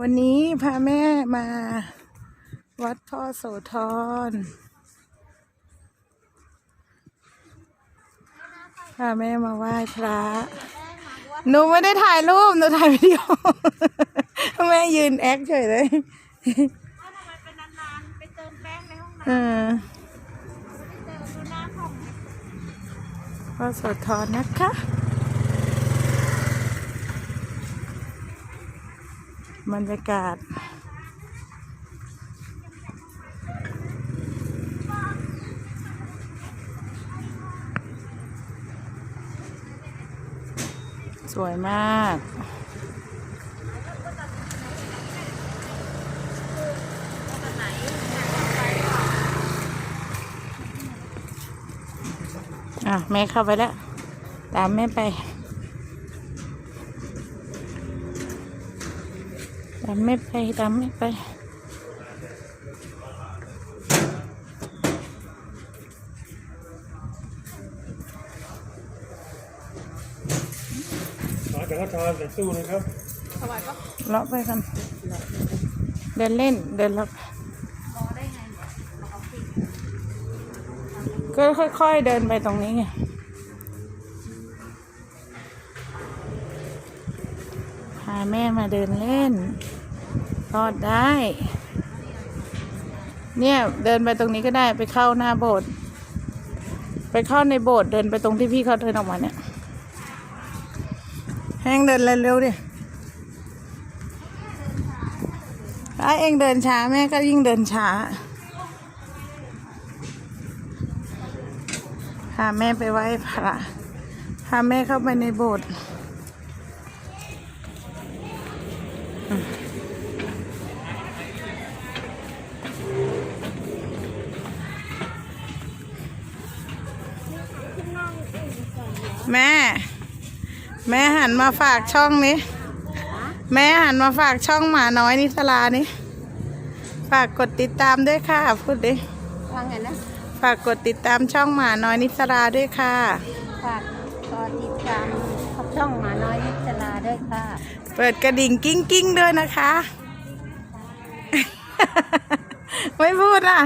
วันนี้พาแม่มาวัดพ่อโสธร พาแม่มาไหว้พระ หนูไม่ได้ถ่ายรูป หนูถ่ายวิดีโอ แม่ยืนแอคเฉยเลยถ้าทำไมเป็นนานๆไปเติมแป้งในห้องน้เออำไม่ได้เติมดูหน้าห้องพ่อโสธรนะคะ บรรยากาศ สวยมากอะแม่เข้าไปแล้ว ตามแม่ไปามแม่ไปตามแม่ไปมาจากนครแต่สู้นะครับถวายปะเลาะไปกัน เดินเล่น เดินเลาะรอได้ไงเนี่ยรอสิก็ค่อยๆเดินไปตรงนี้ไงพาแม่มาเดินเล่น รอดได้ เนี่ยเดินไปตรงนี้ก็ได้ไปเข้าหน้าโบสถ์ไปเข้าในโบสถ์เดินไปตรงที่พี่เขาเดินออกมาเนี่ย แห้งเดินเร็วๆดิถ้าเองเดินช้าแม่ก็ยิ่งเดินช้าพาแม่ไปไหว้พระพาแม่เข้าไปในโบสถ์ แม่ แม่หันมาฝากช่องนี้ แม่หันมาฝากช่องหมาน้อยนิสลานี่ฝากกดติดตามด้วยค่ะ พูดดิว่าไงนะ ฝากกดติดตามช่องหมาน้อยนิสราด้วยค่ะ ฝากกดติดตามช่องหมาน้อยนิจลาด้วยค่ะ เปิดกระดิ่งกิ้งกิ้งๆด้วยนะคะ ไม่พูดอะ